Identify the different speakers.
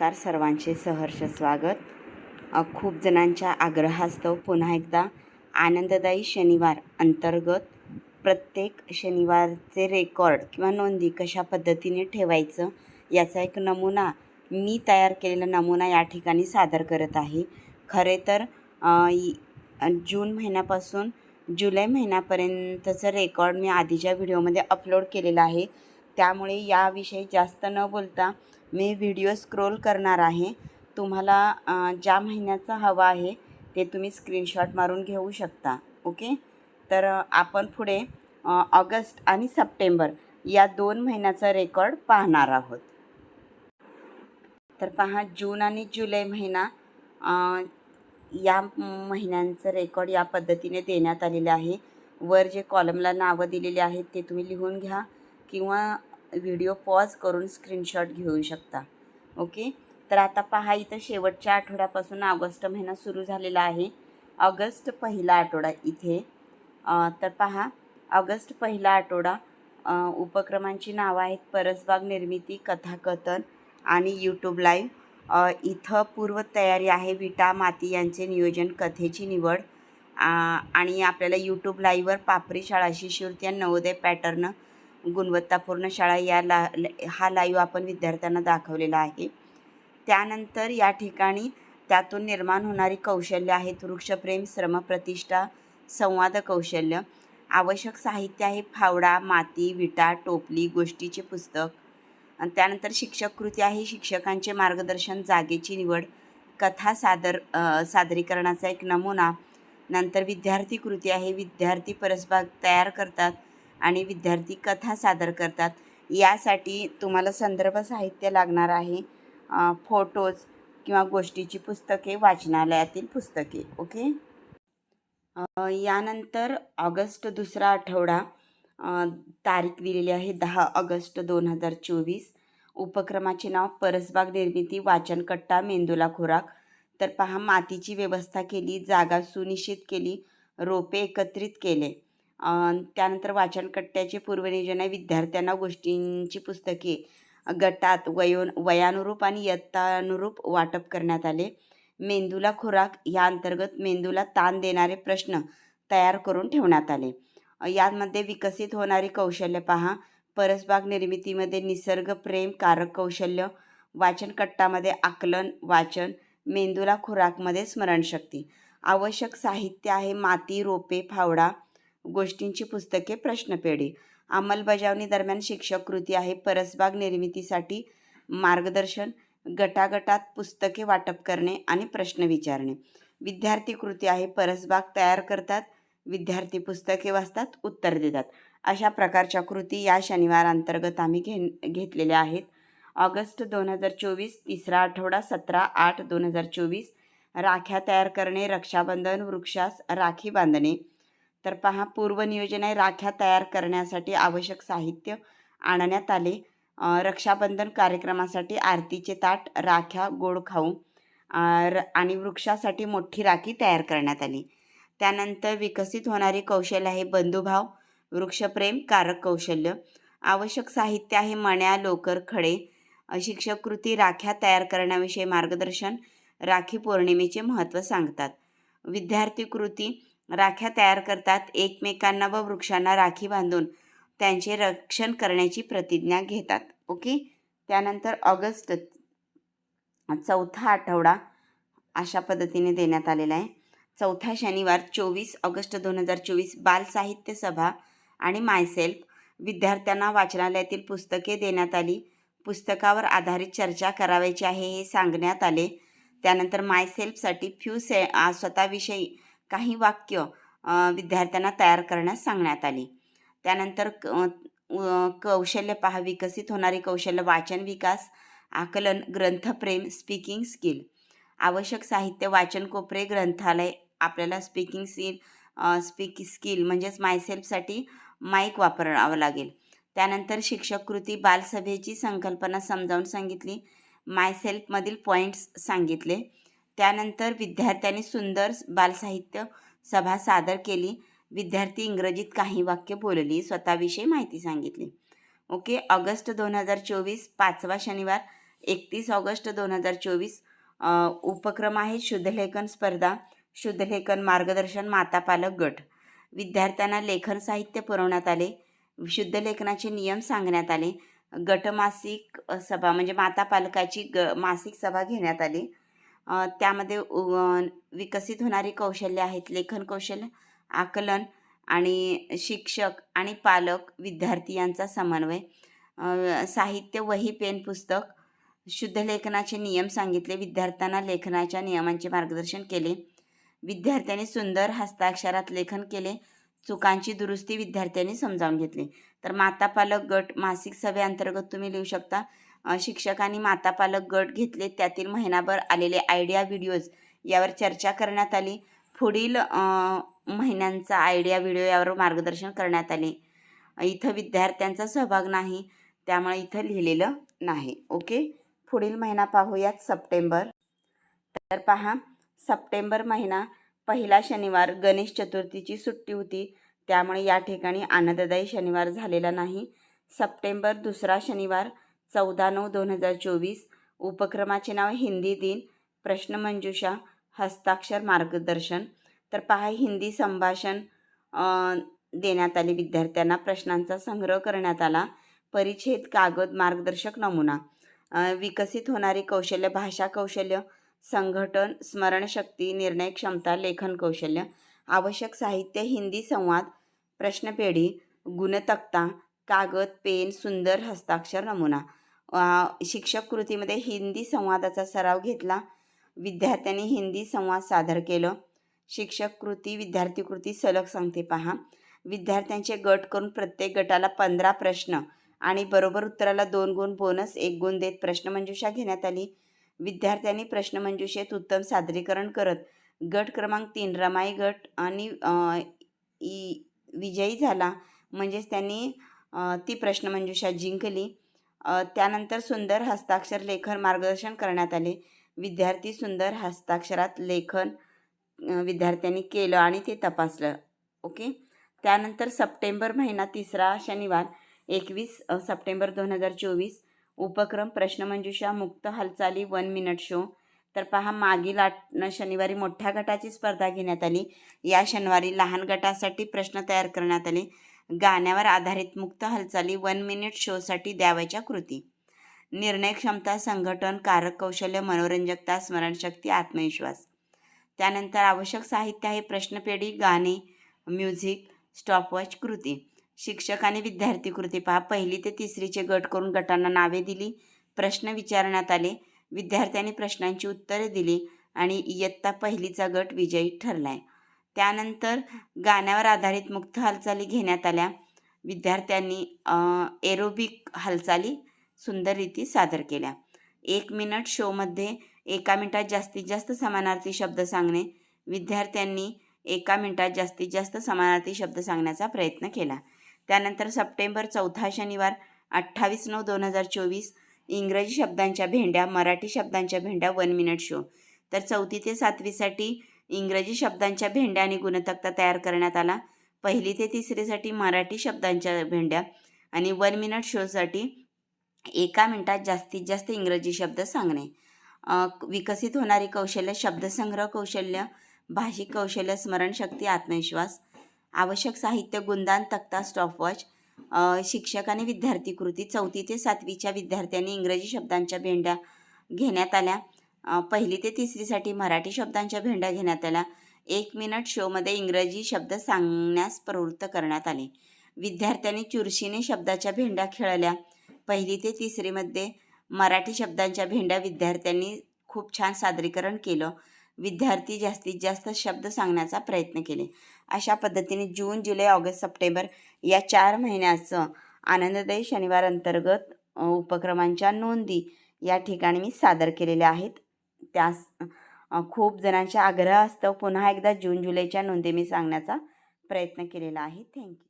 Speaker 1: नमस्कार सर्वांचे सहर्ष स्वागत. खूप जणांच्या आग्रहास्तव पुन्हा एकदा आनंददायी शनिवार अंतर्गत प्रत्येक शनिवारचे रेकॉर्ड किंवा नोंदी कशा पद्धतीने ठेवायचं याचा एक नमुना मी तयार केलेला नमुना या ठिकाणी सादर करत आहे. खरे तर जून महिन्यापासून जुलै महिन्यापर्यंतचं रेकॉर्ड मी आधीच्या व्हिडिओमध्ये अपलोड केलेलं आहे. त्यामुळे याविषयी जास्त न बोलता मी व्हिडिओ स्क्रोल करणार आहे. तुम्हाला ज्या महिन्याचा हवा आहे ते तुम्ही स्क्रीनशॉट मारून घेऊ शकता. ओके? तर आपण पुढे ऑगस्ट आणि सप्टेंबर या दोन महिन्याचा रेकॉर्ड पाहणार आहोत. तर पहा जून आणि जुलै महिना या महिन्यांचं रेकॉर्ड या पद्धतीने देण्यात आलेलं आहे. वर जे कॉलमला नावं दिलेली आहेत ते तुम्ही लिहून घ्या किंवा व्हिडिओ पॉज करून स्क्रीनशॉट घेऊ शकता. ओके? तर आता पहा इथं शेवटच्या आठवड्यापासून ऑगस्ट महिना सुरू झालेला आहे. ऑगस्ट पहिला आठवडा इथे. तर पहा ऑगस्ट पहिला आठवडा उपक्रमांची नावं आहेत परसबाग निर्मिती कथाकथन आणि यूट्यूब लाईव्ह इथं पूर्वतयारी आहे विटा माती यांचे नियोजन कथेची निवड. आणि आपल्याला यूट्यूब लाईव्हवर पापरी शाळा शिष्यवृत्ती आणि नवोदय पॅटर्न गुणवत्तापूर्ण शाळा या ला हा लाईव्ह आपण विद्यार्थ्यांना दाखवलेला आहे. त्यानंतर या ठिकाणी त्यातून निर्माण होणारी कौशल्य आहेत वृक्षप्रेम श्रमप्रतिष्ठा संवाद कौशल्य. आवश्यक साहित्य आहे फावडा माती विटा टोपली गोष्टीचे पुस्तक. आणि त्यानंतर शिक्षक कृती आहे शिक्षकांचे मार्गदर्शन जागेची निवड कथा सादर सादरीकरणाचा एक नमुना. नंतर विद्यार्थी कृती आहे विद्यार्थी परसबाग तयार करतात. आणि विद्यार्थी कथा सादर करतात. यासाठी तुम्हाला संदर्भ साहित्य लागणार आहे. फोटोज किंवा गोष्टीची पुस्तके वाचनालयातील पुस्तके ओके? यानंतर ऑगस्ट दुसरा आठवडा तारीख दिलेली आहे दहा ऑगस्ट दोन हजार चोवीस. उपक्रमाचे नाव परसबाग निर्मिती वाचनकट्टा मेंदूला खुराक. तर पहा मातीची व्यवस्था केली जागा सुनिश्चित केली रोपे एकत्रित केले. त्यानंतर वाचनकट्ट्याचे पूर्वनियोजन आहे. विद्यार्थ्यांना गोष्टींची पुस्तके गटात वयो वयानुरूप आणि यत्तानुरूप वाटप करण्यात आले. मेंदूला खुराक या अंतर्गत मेंदूला ताण देणारे प्रश्न तयार करून ठेवण्यात आले. यामध्ये विकसित होणारी कौशल्य पहा. परसबाग निर्मितीमध्ये निसर्ग प्रेम कारक कौशल्य वाचनकट्टामध्ये आकलन वाचन मेंदूला खुराकमध्ये स्मरणशक्ती. आवश्यक साहित्य आहे माती रोपे फावडा गोष्टींची पुस्तके प्रश्नपेढी. अंमलबजावणी दरम्यान शिक्षक कृती आहे. परसबाग निर्मितीसाठी मार्गदर्शन गटागटात पुस्तके वाटप करणे आणि प्रश्न विचारणे. विद्यार्थी कृती आहे. परसबाग तयार करतात. विद्यार्थी पुस्तके वाचतात उत्तर देतात. अशा प्रकारच्या कृती या शनिवार अंतर्गत आम्ही घे घेतलेल्या आहेत. ऑगस्ट दोन हजार चोवीस तिसरा आठवडा सतरा आठ दोन हजार चोवीस. राख्या तयार करणे रक्षाबंधन वृक्षास राखी बांधणे तर पहा पूर्वनियोजन आहे. राख्या तयार करण्यासाठी आवश्यक साहित्य आणण्यात आले. रक्षाबंधन कार्यक्रमासाठी आरतीचे ताट राख्या गोड खाऊ आणि वृक्षासाठी मोठी राखी तयार करण्यात आली. त्यानंतर विकसित होणारी कौशल्य आहे बंधुभाव वृक्षप्रेम कारक कौशल्य. आवश्यक साहित्य आहे मण्या लोकर खडे. शिक्षक कृती राख्या तयार करण्याविषयी मार्गदर्शन राखी पौर्णिमेचे महत्त्व सांगतात. विद्यार्थी कृती राख्या तयार करतात एकमेकांना व वृक्षांना राखी बांधून त्यांचे रक्षण करण्याची प्रतिज्ञा घेतात. ओके? त्यानंतर ऑगस्ट चौथा आठवडा अशा पद्धतीने देण्यात आलेला आहे. चौथा शनिवार चोवीस ऑगस्ट दोन हजार चोवीस बालसाहित्य सभा आणि मायसेल्फ विद्यार्थ्यांना वाचनालयातील पुस्तके देण्यात आली. पुस्तकावर आधारित चर्चा करावयाची आहे हे सांगण्यात आले. त्यानंतर मायसेल्फसाठी फ्यू से स्वतःविषयी काही वाक्य विद्यार्थ्यांना तयार करण्यास सांगण्यात आली. त्यानंतर क कौशल्य पहा विकसित होणारी कौशल्य वाचन विकास आकलन ग्रंथप्रेम स्पीकिंग स्किल आवश्यक साहित्य वाचन कोपरे ग्रंथालय आपल्याला स्पीकिंग स्किल स्पीक स्किल म्हणजेच मायसेल्फसाठी माईक वापरावं लागेल. त्यानंतर शिक्षक कृती बालसभेची संकल्पना समजावून सांगितली. मायसेल्फमधील पॉईंट्स सांगितले. त्यानंतर विद्यार्थ्यांनी सुंदर बालसाहित्य सभा सादर केली. विद्यार्थी इंग्रजीत काही वाक्य बोलली स्वतःविषयी माहिती सांगितली. ओके ऑगस्ट दोन हजार चोवीस पाचवा शनिवार एकतीस ऑगस्ट दोन हजार चोवीस उपक्रम आहे शुद्धलेखन स्पर्धा शुद्धलेखन मार्गदर्शन माता पालक गट. विद्यार्थ्यांना लेखन साहित्य पुरवण्यात आले शुद्ध लेखनाचे नियम सांगण्यात आले गटमासिक सभा म्हणजे माता पालकाची ग मासिक सभा घेण्यात आली. त्यामध्ये विकसित होणारी कौशल्य आहेत. लेखन कौशल्य आकलन आणि शिक्षक आणि पालक विद्यार्थी यांचा समन्वय. साहित्य वही पेन पुस्तक शुद्ध लेखनाचे नियम सांगितले. विद्यार्थ्यांना लेखनाच्या नियमांचे मार्गदर्शन केले. विद्यार्थ्यांनी सुंदर हस्ताक्षरात लेखन केले. चुकांची दुरुस्ती विद्यार्थ्यांनी समजावून घेतली. तर माता पालक गट मासिक सभेअंतर्गत तुम्ही लिहू शकता. शिक्षकांनी माता पालक गट घेतले. त्यातील महिनाभर आलेले आयडिया व्हिडिओज यावर चर्चा करण्यात आली. पुढील महिन्यांचा आयडिया व्हिडिओ यावर मार्गदर्शन करण्यात आले. इथं विद्यार्थ्यांचा सहभाग नाही त्यामुळे इथं लिहिलेलं नाही. ओके? पुढील महिना पाहूयात सप्टेंबर. तर पहा सप्टेंबर महिना पहिला शनिवार गणेश चतुर्थीची सुट्टी होती. त्यामुळे या ठिकाणी आनंददायी शनिवार झालेला नाही. सप्टेंबर दुसरा शनिवार चौदा नऊ दोन हजार चोवीस. उपक्रमाचे नाव हिंदी दिन. प्रश्नमंजुषा हस्ताक्षर मार्गदर्शन. तर पहा हिंदी संभाषण देण्यात आले विद्यार्थ्यांना. प्रश्नांचा संग्रह करण्यात आला. परिच्छेद कागद मार्गदर्शक नमुना. विकसित होणारी कौशल्य भाषा कौशल्य संघटन स्मरणशक्ती निर्णय क्षमता लेखन कौशल्य. आवश्यक साहित्य हिंदी संवाद प्रश्नपेढी गुणतक्ता कागद पेन सुंदर हस्ताक्षर नमुना. शिक्षक कृतीमध्ये हिंदी संवादाचा सराव घेतला. विद्यार्थ्यांनी हिंदी संवाद सादर केलं. शिक्षक कृती विद्यार्थी कृती सलग सांगते पहा. विद्यार्थ्यांचे गट करून प्रत्येक गटाला पंधरा प्रश्न आणि बरोबर उत्तराला दोन गुण बोनस एक गुण देत प्रश्नमंजुषा घेण्यात आली. विद्यार्थ्यांनी प्रश्नमंजुषेत उत्तम सादरीकरण करत गट क्रमांक तीन रमाई गट आणि इ विजयी झाला. म्हणजेच त्यांनी ती प्रश्नमंजुषा जिंकली. त्यानंतर सुंदर हस्ताक्षर लेखन मार्गदर्शन करण्यात आले. विद्यार्थी सुंदर हस्ताक्षरात लेखन विद्यार्थ्यांनी केलं आणि ते तपासलं. ओके? त्यानंतर सप्टेंबर महिना तिसरा शनिवार एकवीस सप्टेंबर दोन हजार चोवीस. उपक्रम प्रश्नमंजुषा मुक्त हालचाली वन मिनिट शो. तर पहा मागील आठ शनिवारी मोठ्या गटाची स्पर्धा घेण्यात आली. या शनिवारी लहान गटासाठी प्रश्न तयार करण्यात आले. गाण्यावर आधारित मुक्त हालचाली वन मिनिट शोसाठी द्यावयाच्या कृती. निर्णय क्षमता संघटन कारक कौशल्य मनोरंजकता स्मरणशक्ती आत्मविश्वास. त्यानंतर आवश्यक साहित्य आहे प्रश्नपेढी गाणे म्युझिक स्टॉपवॉच कृती. शिक्षक आणि विद्यार्थी कृती पहा. पहिली ते तिसरीचे गट करून गटांना नावे दिली. प्रश्न विचारण्यात आले. विद्यार्थ्यांनी प्रश्नांची उत्तरे दिली आणि इयत्ता पहिलीचा गट विजयी ठरलाय. त्यानंतर गाण्यावर आधारित मुक्त हालचाली घेण्यात आल्या. विद्यार्थ्यांनी एरोबिक हालचाली सुंदररीती सादर केल्या. एक मिनिट शोमध्ये एका मिनिटात जास्तीत जास्त समानार्थी शब्द सांगणे. विद्यार्थ्यांनी एका मिनिटात जास्तीत जास्त समानार्थी शब्द सांगण्याचा प्रयत्न केला. त्यानंतर सप्टेंबर चौथा शनिवार अठ्ठावीस नऊ दोन हजार चोवीस इंग्रजी शब्दांच्या भेंड्या मराठी शब्दांच्या भेंड्या वन मिनिट शो तर चौथी ते सातवीसाठी इंग्रजी शब्दांच्या भेंड्या आणि गुणतक्ता तयार करण्यात आला. पहिली ते तिसरीसाठी मराठी शब्दांच्या भेंड्या आणि वन मिनिट शोसाठी एका मिनिटात जास्तीत जास्त इंग्रजी शब्द सांगणे. विकसित होणारी कौशल्य शब्दसंग्रह कौशल्य भाषिक कौशल्य स्मरणशक्ती आत्मविश्वास आवश्यक साहित्य गुणदान तक्ता स्टॉपवॉच शिक्षक आणि विद्यार्थी कृती चौथी ते सातवीच्या विद्यार्थ्यांनी इंग्रजी शब्दांच्या भेंड्या घेण्यात आल्या. पहिली ते तिसरीसाठी मराठी शब्दांच्या भेंड्या घेण्यात आल्या. एक मिनिट शोमध्ये इंग्रजी शब्द सांगण्यास प्रवृत्त करण्यात आले. विद्यार्थ्यांनी चुरशीने शब्दाच्या भेंड्या खेळल्या. पहिली ते तिसरीमध्ये मराठी शब्दांच्या भेंड्या विद्यार्थ्यांनी खूप छान सादरीकरण केलं. विद्यार्थी जास्तीत जास्त शब्द सांगण्याचा प्रयत्न केले. अशा पद्धतीने जून जुलै ऑगस्ट सप्टेंबर या चार महिन्याचं आनंददायी शनिवार अंतर्गत उपक्रमांच्या नोंदी या ठिकाणी मी सादर केलेल्या आहेत. त्यास खूप जणांच्या आग्रह असतं पुन्हा एकदा जून जुलैच्या नोंदी मी सांगण्याचा प्रयत्न केलेला आहे. थँक्यू.